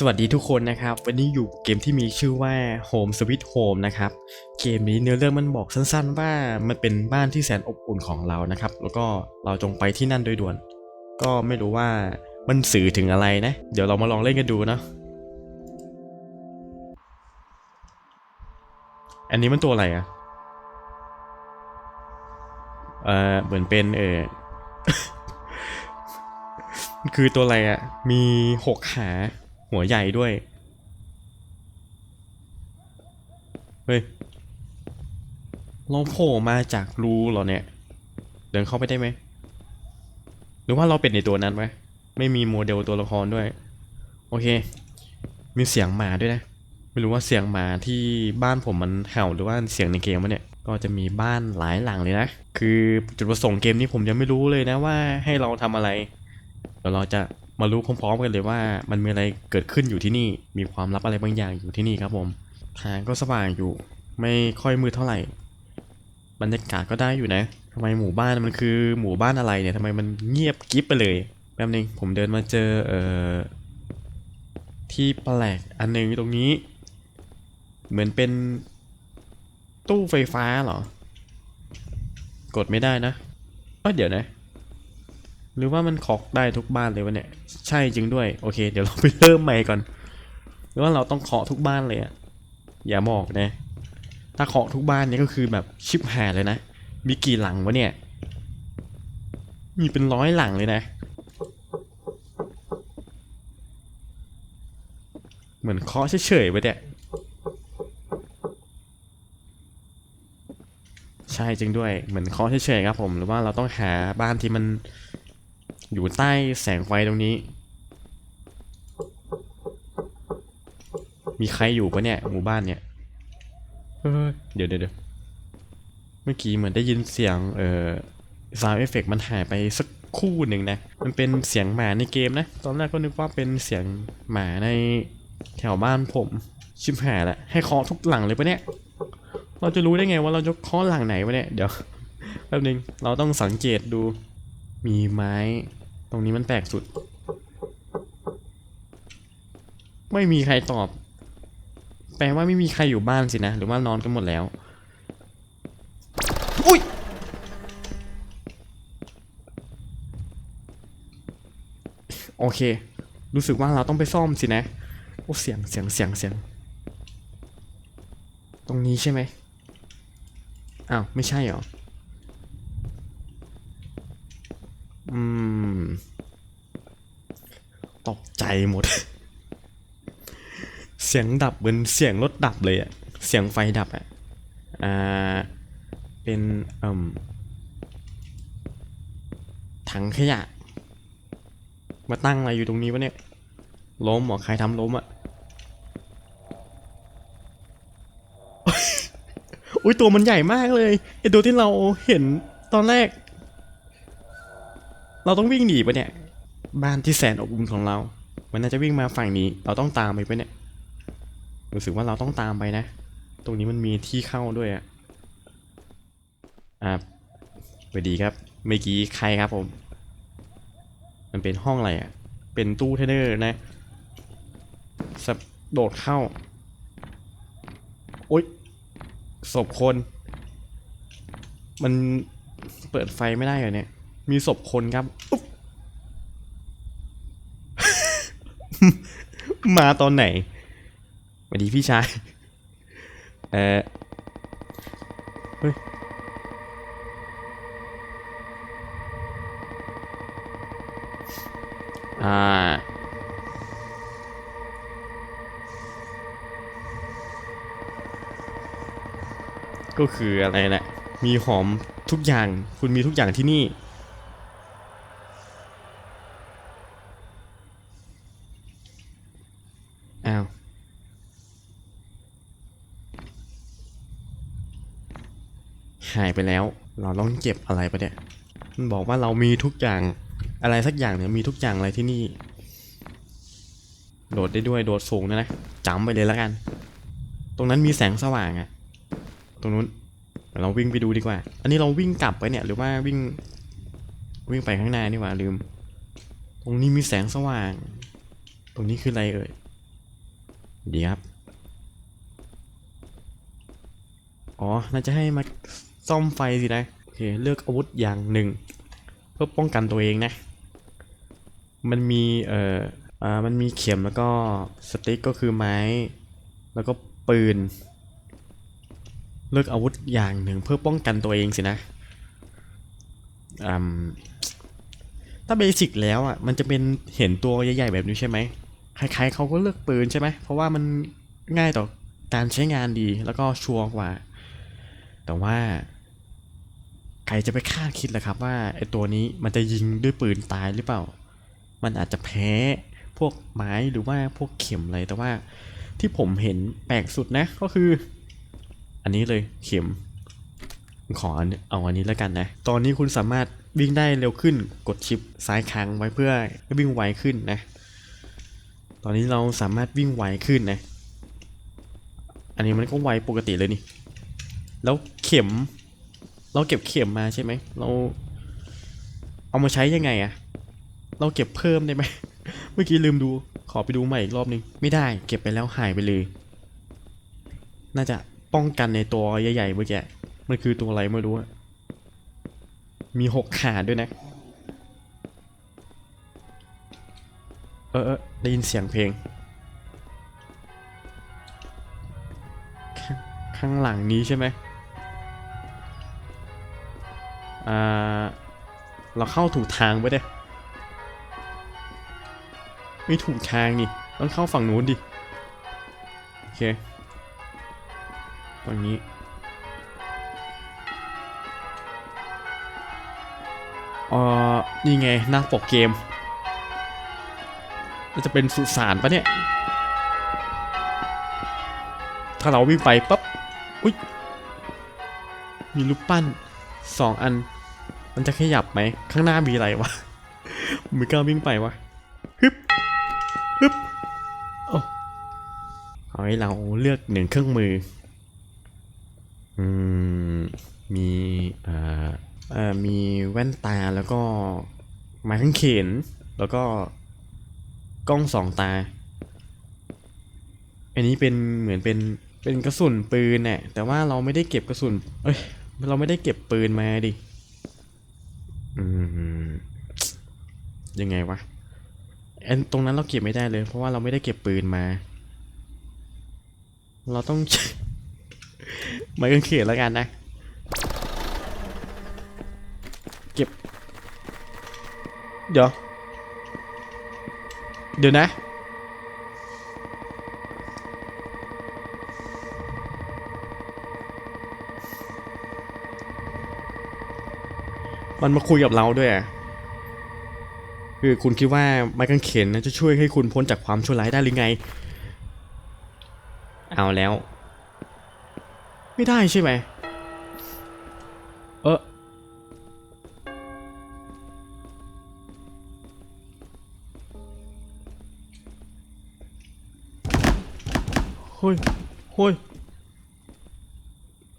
สวัสดีทุกคนนะครับ วันนี้อยู่เกมที่มีชื่อว่า Home Sweet Home นะครับ เกมนี้เนื้อเรื่องมันบอกสั้นๆ ว่ามันเป็นบ้านที่แสนอบอุ่นของเรานะครับ แล้วก็เราจงไปที่นั่นโดยด่วน ก็ไม่รู้ว่ามันสื่อถึงอะไรนะ เดี๋ยวเรามาลองเล่นกันดูเนาะอันนี้มันตัวอะไรอะเออเหมือนเป็นเออคือตัวอะไรอะมีหกขา หัวใหญ่ด้วย เฮ้ยเราโผล่มาจากรูเหรอเนี่ย เดินเข้าไปได้ไหม หรือว่าเราเป็นในตัวนั้นไหมไม่มีโมเดลตัวละครด้วย โอเค มีเสียงหมาด้วยนะ ไม่รู้ว่าเสียงหมาที่บ้านผมมันเห่าหรือว่าเสียงในเกมวะเนี่ย ก็จะมีบ้านหลายหลังเลยนะ คือจุดประสงค์เกมนี้ผมยังไม่รู้เลยนะว่าให้เราทำอะไร เดี๋ยวเราจะ มารู้พร้อมๆกันเลยว่ามันมีอะไรเกิดขึ้นอยู่ที่นี่ มีความลับอะไรบางอย่างอยู่ที่นี่ครับผม ทางก็สว่างอยู่ ไม่ค่อยมืดเท่าไหร่ บรรยากาศก็ได้อยู่นะทำไมหมู่บ้านมันคือหมู่บ้านอะไรเนี่ยทำไมมันเงียบกิ๊บไปเลย แป๊บนึงผมเดินมาเจอเอ่อที่แปลกอันหนึงตรงนี้ เหมือนเป็นตู้ไฟฟ้าเหรอ กดไม่ได้นะเอ้ยเดี๋ยวนะ หรือว่ามันเคอกได้ทุกบ้านเลยวะเนี่ย ใช่จริงด้วย โอเค เดี๋ยวเราไปเริ่มใหม่ก่อนหรือว่าเราต้องเคาะทุกบ้านเลยอะอย่าบอกนะ ถ้าเคาะทุกบ้านเนี่ยก็คือแบบชิบหายเลยนะ มีกี่หลังวะเนี่ย มีเป็นร้อยหลังเลยนะ เหมือนเคาะเฉยๆไปเนี่ยใช่จริงด้วยเหมือนเคาะเฉยๆครับผม หรือว่าเราต้องหาบ้านที่มัน อยู่ใต้แสงไฟตรงนี้ มีใครอยู่ปะเนี่ยหมู่บ้านเนี่ยเดี๋ยวเดี๋ยวเมื่อกี้เหมือนได้ยินเสียงเอ่อซาวเอฟเฟกมันหายไปสักคู่หนึ่งนะ มันเป็นเสียงหมาในเกมนะ ตอนแรกก็นึกว่าเป็นเสียงหมาในแถวบ้านผม ชิบหายละให้เคาะทุกหลังเลยปะเนี่ย เราจะรู้ได้ไงว่าเราจะเคาะหลังไหนวะเนี่ย เดี๋ยวแป๊บนึง เราต้องสังเกตดู มีไม้ ตรงนี้มันแปลกสุด ไม่มีใครตอบ แปลว่าไม่มีใครอยู่บ้านสินะ หรือว่านอนกันหมดแล้ว อุ้ย โอเค รู้สึกว่าเราต้องไปซ่อมสินะ โอ้เสียงเสียงเสียงเสียง ตรงนี้ใช่ไหมอ้าว ไม่ใช่เหรอ อืม ตกใจหมด เสียงดับเหมือนเสียงรถดับเลยอะเสียงไฟดับอะอ่า เป็นเอ่มถังขยะ มาตั้งอะไรอยู่ตรงนี้วะเนี่ย ล้มเหรอใครทำล้มอะอุ้ยตัวมันใหญ่มากเลยไอตัวที่เราเห็นตอนแรก เราต้องวิ่งหนีปะเนี่ย บ้านที่แสนอบอุ่นของเรา มันน่าจะวิ่งมาฝั่งนี้ เราต้องตามไปปะเนี่ย รู้สึกว่าเราต้องตามไปนะ ตรงนี้มันมีที่เข้าด้วยอะอ่าสวัสดีครับ เมื่อกี้ใครครับผม มันเป็นห้องอะไรอะเป็นตู้เทนเนอร์นะสับโดดเข้า โอ๊ย ศพคน มันเปิดไฟไม่ได้เหรอเนี่ย มีศพคนครับ มาตอนไหนสวัสดีพี่ชาย เออเฮ้ยอ่าก็คืออะไรแหละ มีหอมทุกอย่าง คุณมีทุกอย่างที่นี่ อ้าวหายไปแล้ว เราต้องเก็บอะไรปะเนี่ย มันบอกว่าเรามีทุกอย่าง อะไรสักอย่างเนี่ยมีทุกอย่างอะไรที่นี่ โดดได้ด้วย โดดสูงนะนะจำไปเลยแล้วกัน ตรงนั้นมีแสงสว่างอะตรงนู้นเดี๋ยวเราวิ่งไปดูดีกว่า อันนี้เราวิ่งกลับไปเนี่ย หรือว่าวิ่ง วิ่งไปข้างหน้านี่หว่าลืม ตรงนี้มีแสงสว่าง ตรงนี้คืออะไรเอ่ย ดีครับ อ๋อ น่าจะให้มาซ่อมไฟสินะ โอเค เลือกอาวุธอย่างหนึ่ง เพื่อป้องกันตัวเองนะ มันมี เอ่อ อ่า มันมีเข็มแล้วก็สติ๊กก็คือไม้ แล้วก็ปืน เลือกอาวุธอย่างหนึ่งเพื่อป้องกันตัวเองสินะอืมถ้าเบสิกแล้วอะ มันจะเป็นเห็นตัวใหญ่ๆแบบนี้ใช่ไหม ใครๆเขาก็เลือกปืนใช่ไหม เพราะว่ามันง่ายต่อการใช้งานดีแล้วก็ชัวร์กว่า แต่ว่าใครจะไปคาดคิดล่ะครับว่าไอ้ตัวนี้มันจะยิงด้วยปืนตายหรือเปล่า มันอาจจะแพ้พวกไม้หรือว่าพวกเข็มอะไร แต่ว่าที่ผมเห็นแปลกสุดนะก็คือ อันนี้เลยเข็ม ขอเอาอันนี้แล้วกันนะ ตอนนี้คุณสามารถวิ่งได้เร็วขึ้น กดชิปซ้ายค้างไว้เพื่อวิ่งไวขึ้นนะ ตอนนี้เราสามารถวิ่งไวขึ้นนะ อันนี้มันก็ไวปกติเลยนี่ แล้วเข็ม เราเก็บเข็มมาใช่ไหม เราเอามาใช้ยังไงอะเราเก็บเพิ่มได้ไหม เมื่อกี้ลืมดู ขอไปดูใหม่อีกรอบนึง ไม่ได้ เก็บไปแล้วหายไปเลย น่าจะป้องกันในตัวใหญ่ๆเมื่อกี้ มันคือตัวอะไรไม่รู้ มีหกขาด้วยนะ เออ ได้ยินเสียงเพลงข้างข้างหลังนี้ใช่ไหมอ่า เราเข้าถูกทางไปเด้ไม่ถูกทางนี่ ต้องเข้าฝั่งนู้นดิ โอเคฝั่งนี้เอ่อนี่ไงหน้าปกเกม จะเป็นสุสานปะเนี่ย ถ้าเราวิ่งไปปั๊บ อุ้ย มีรูปปั้นสองอัน มันจะขยับไหม ข้างหน้ามีอะไรวะผมไม่กล้าวิ่งไปวะฮึบฮึบโอ้เอาให้เราเลือกหนึ่งเครื่องมือ อืม มีอ่อเอ่อมีแว่นตาแล้วก็ไม้ข้างเขนแล้วก็ กล้องสองตา อันนี้เป็นเหมือนเป็นเป็นกระสุนปืนเนี่ยแต่ว่าเราไม่ได้เก็บกระสุน เอ้ย เราไม่ได้เก็บปืนมาดิ อืม ยังไงวะอันตรงนั้นเราเก็บไม่ได้เลย เพราะว่าเราไม่ได้เก็บปืนมา เราต้องไม้กางเขนแล้วกันนะ เก็บ เดี๋ยว เดี๋ยวนะ มันมาคุยกับเราด้วยอะคือคุณคิดว่าไม้กางเขนนั้นจะช่วยให้คุณพ้นจากความชั่วร้ายได้หรือไง เอาแล้ว ไม่ได้ใช่ไหม ฮ้ยเฮ้ย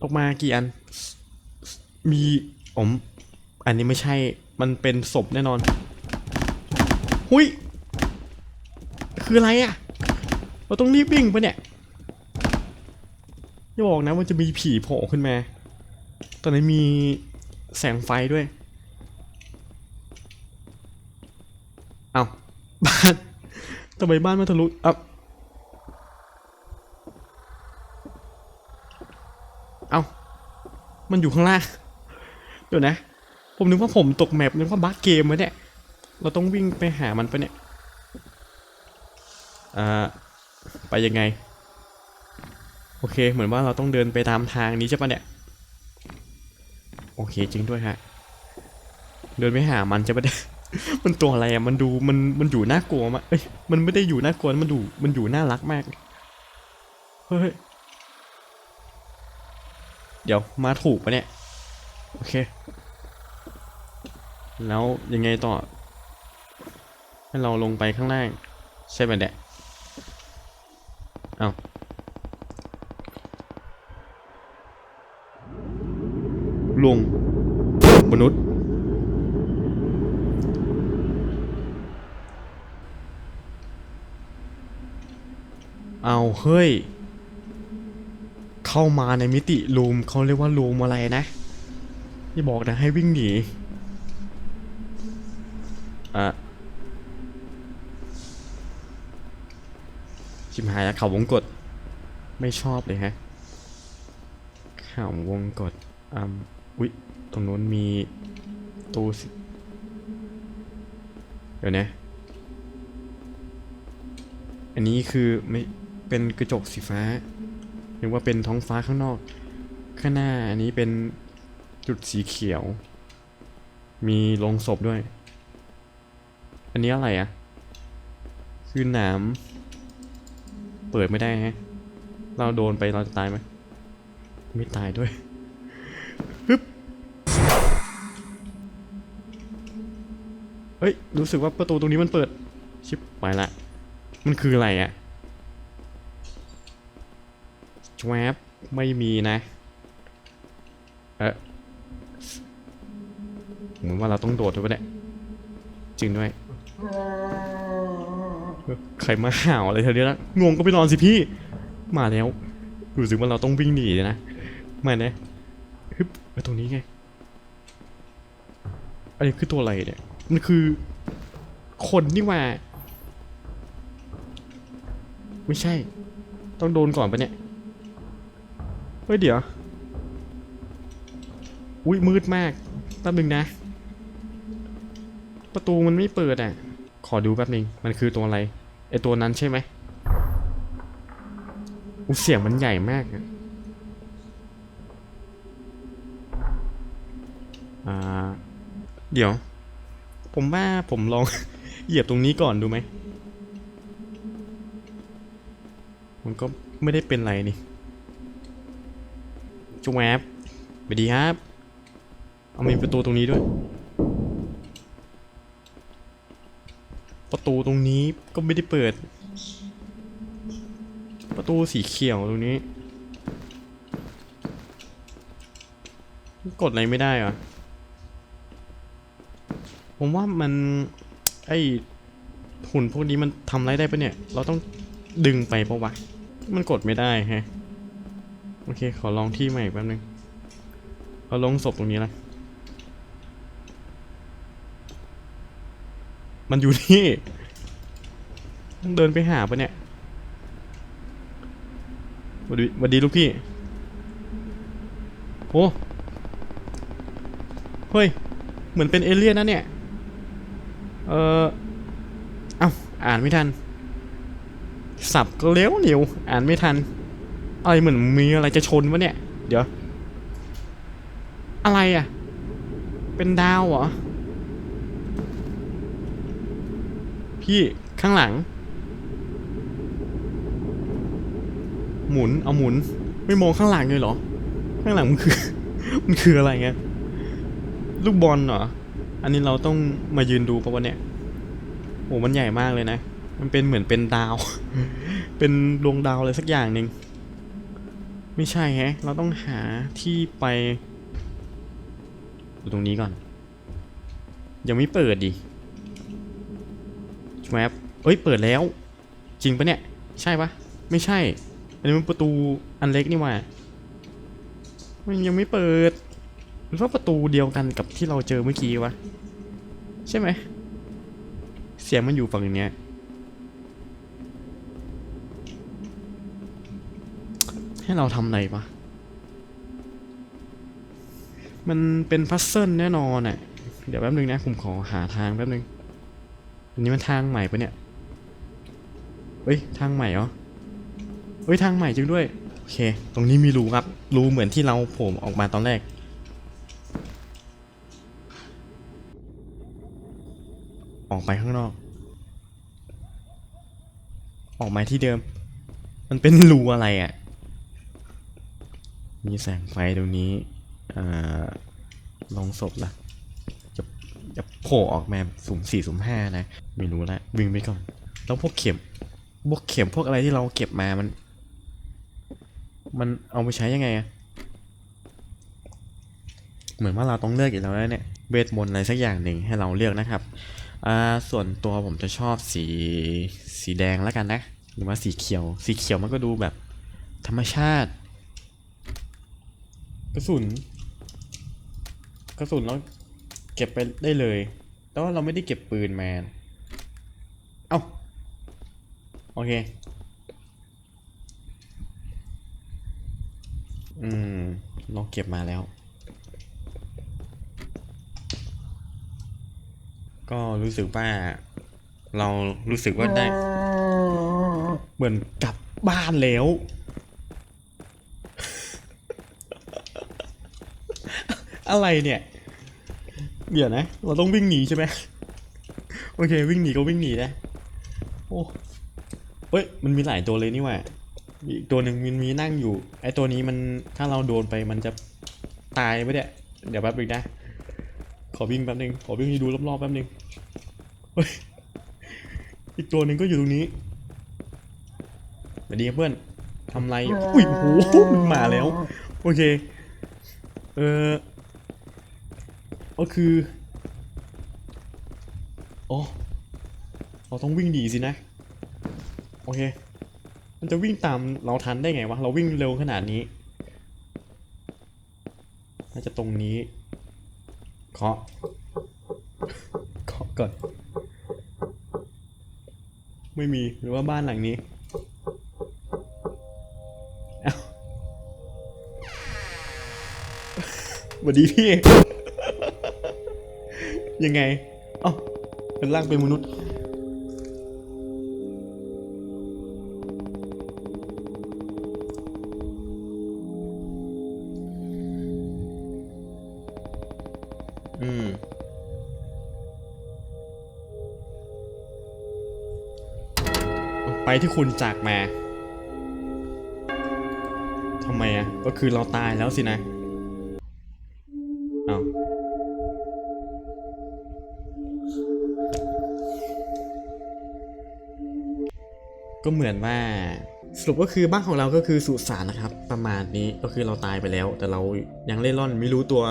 ออกมากี่อัน มีผมอันนี้ไม่ใช่ มันเป็นศพแน่นอน หุยคืออะไรอะ่ะ เราต้องรีบวิ่งปะเนี่ยอย่าบอกนะมันจะมีผีโผล่ขึ้นมา ตอนนี้มีแสงไฟด้วย เอาบ้านทำไมบ้านมันทะลุอ้าเอา มันอยู่ข้างล่าง เดี๋ยวนะ ผมนึกว่าผมตกแมปนึกว่าบั๊กเกมวะเนี่ย เราต้องวิ่งไปหามันปะเนี่ย อ่า ไปยังไง โอเค เหมือนว่าเราต้องเดินไปตามทางนี้ใช่ปะเนี่ย โอเคจริงด้วยฮะ เดินไปหามันจะไม่ได้มันตัวอะไรอะ มันดู มัน มันอยู่น่ากลัวมากเอ้ย มันไม่ได้อยู่น่ากลัว มันดู มันอยู่น่ารักมาก เฮ้ย เดี๋ยวมาถูกปะเนี่ย โอเค แล้วยังไงต่อ ให้เราลงไปข้างล่าง ใช่ไหมเนี่ยเอาลงมนุษย์ เอาเฮ้ย เข้ามาในมิติรูมเขาเรียกว่ารูมอะไรนะอย่บอกนะให้วิ่งหนีอะชิมหายแล้วเขาวงกดไม่ชอบเลยฮะข่าววงกดอืมอุ๊ย ตรงนู้นมีตู้สิ เดี๋ยวนะ อันนี้คือไม่เป็นกระจกสีฟ้า เรียกว่าเป็นท้องฟ้าข้างนอก ข้างหน้าอันนี้เป็นจุดสีเขียว มีโลงศพด้วย อันนี้อะไรอะ่ะ คือหนามเปิดไม่ได้ฮะ เราโดนไปเราจะตายไหม ไม่ตายด้วยฮึบเฮ้ย รู้สึกว่าประตูตรงนี้มันเปิด ชิบไปละ มันคืออะไรอะ่ะ ชวบไม่มีนะ เออเหมือนว่าเราต้องโดดด้วยปะเนี่ย จริงด้วย ใครมาห่าวอะไรเธอเนี่ยนะงงก็ไปนอนสิพี่ มาแล้ว รู้สึกว่าเราต้องวิ่งหนีเลยนะ มาเนี่ยฮึบไปตรงนี้ไง อันนี้คือตัวอะไรเนี่ย มันคือ คนนี่หว่า ไม่ใช่ ต้องโดนก่อนปะเนี่ย เฮ้ยเดี๋ยว อุ้ยมืดมาก แป๊บนึงนะ ประตูมันไม่เปิดอะ ขอดูแป๊บนึง มันคือตัวอะไร ไอตัวนั้นใช่ไหมอุ้เสียงมันใหญ่มากอะอ่า เดี๋ยว ผมว่าผมลอง เหยียบตรงนี้ก่อนดูไหม มันก็ไม่ได้เป็นไรนี่ จุ๊บแอบสวัสดีครับ เอามีประตูตรงนี้ด้วย ประตูตรงนี้ก็ไม่ได้เปิด ประตูสีเขียวตรงนี้ กดอะไรไม่ได้เหรอ ผมว่ามันไอหุ่นพวกนี้มันทำอะไรได้ปะเนี่ย เราต้องดึงไปปะวะ มันกดไม่ได้ฮะ โอเค ขอลองที่ใหม่แป๊บนึงเอาลงศพตรงนี้ละมันอยู่นี่ต้องเดินไปหาปะเนี่ยสวัสดีสวัสดีลูกพี่ โอ้เฮ้ย เหมือนเป็นเอเลี่ยนนะเนี่ย เออเอ้าอ่านไม่ทัน สับก็เลี้ยวเหนียว อ่านไม่ทัน อะไรเหมือนมีอะไรจะชนวะเนี่ย เดี๋ยว อะไรอะ เป็นดาวเหรอ พี่ข้างหลัง หมุนเอาหมุน ไม่มองข้างหลังเลยเหรอ ข้างหลังมันคือ มันคืออะไรเงี้ยลูกบอลเหรอ อันนี้เราต้องมายืนดูปะวะเนี่ยโอ้มันใหญ่มากเลยนะ มันเป็นเหมือนเป็นดาว เป็นดวงดาวอะไรสักอย่างหนึ่ง ไม่ใช่แฮะ เราต้องหาที่ไปดูตรงนี้ก่อน ยังไม่เปิดดิแวบเอ้ย เปิดแล้ว จริงปะเนี่ย ใช่ปะไม่ใช่ อันนี้มันประตูอันเล็กนี่ว่ามันยังไม่เปิด หรือว่าประตูเดียวกันกับที่เราเจอเมื่อกี้วะ ใช่ไหม เสียงมันอยู่ฝั่งเนี้ย ให้เราทำอะไรปะมันเป็นพัซเซิลแน่นอนอะ เดี๋ยวแป๊บนึงนะผมขอหาทางแป๊บนึง อันนี้มันทางใหม่ปะเนี่ย เฮ้ยทางใหม่เหรอ เฮ้ยทางใหม่จริงด้วย โอเค ตรงนี้มีรูครับ รูเหมือนที่เราโผล่ออกมาตอนแรก ออกไปข้างนอก ออกมาที่เดิม มันเป็นรูอะไรอะ่ะ มีแสงไฟตรงนี้ลองศพละจะจะโผล่ออกมาสุ่มสี่สุ่มห้านะ ไม่รู้ละวิ่งไปก่อน แล้วพวกเข็ม พวกเข็มพวกอะไรที่เราเก็บมามัน มันเอาไปใช้ยังไงอะเหมือนว่าเราต้องเลือกอีกแล้วนะเนี่ยเวทมนต์อะไรสักอย่างหนึ่งให้เราเลือกนะครับอ่าส่วนตัวผมจะชอบสีสีแดงแล้วกันนะ หรือว่าสีเขียว สีเขียวมันก็ดูแบบธรรมชาติ กระสุน กระสุนเราเก็บไปได้เลย แต่ว่าเราไม่ได้เก็บปืนมาเอ้า โอเค อืม เราเก็บมาแล้ว ก็รู้สึกว่า เรารู้สึกว่าได้ เหมือนกลับบ้านแล้ว อะไรเนี่ย เดี๋ยวนะ เราต้องวิ่งหนีใช่ไหมโอเค วิ่งหนีก็วิ่งหนีนะ โอ้เฮ้ย มันมีหลายตัวเลยนี่หว่ามีอีกตัวหนึ่งมันมีนั่งอยู่ ไอตัวนี้มันถ้าเราโดนไปมันจะตายไหมเนี่ยเดี๋ยวแป๊บนึงนะ ขอวิ่งแป๊บนึง ขอวิ่งดูรอบๆแป๊บนึง เฮ้ย อีกตัวหนึ่งก็อยู่ตรงนี้สวัสดีครับเพื่อนทำไร อุ้ยโอ้โหมันมาแล้ว โอเค เออ ก็คืออ๋อเราต้องวิ่งดีสินะ โอเค มันจะวิ่งตามเราทันได้ไงวะ เราวิ่งเร็วขนาดนี้ น่าจะตรงนี้ เคาะ เคาะก่อน ไม่มี หรือว่าบ้านหลังนี้เอ้าสวัสดีพี่ ยังไงเอ้าเป็นร่างเป็นมนุษย์ อืม ไปที่คุณจากมาทำไมอะ ก็คือเราตายแล้วสินะ ก็เหมือนว่าสรุปก็คือบ้านของเราก็คือสุสานนะครับ ประมาณนี้ก็คือเราตายไปแล้ว แต่เรายังเล่ร่อนไม่รู้ตัว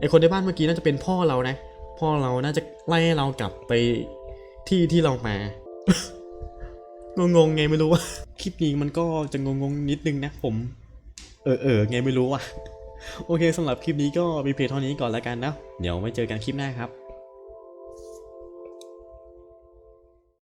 ไอคนในบ้านเมื่อกี้น่าจะเป็นพ่อเรานะ พ่อเราน่าจะไล่ให้เรากลับไปที่ที่เรามางงๆไงไม่รู้ว่า คลิปนี้มันก็จะงงๆนิดนึงนะผม เออเออไงไม่รู้ว่ะ โอเคสำหรับคลิปนี้ก็มีเพียงเท่านี้ก่อนแล้วกันนะ เดี๋ยวไว้เจอกันคลิปหน้าครับ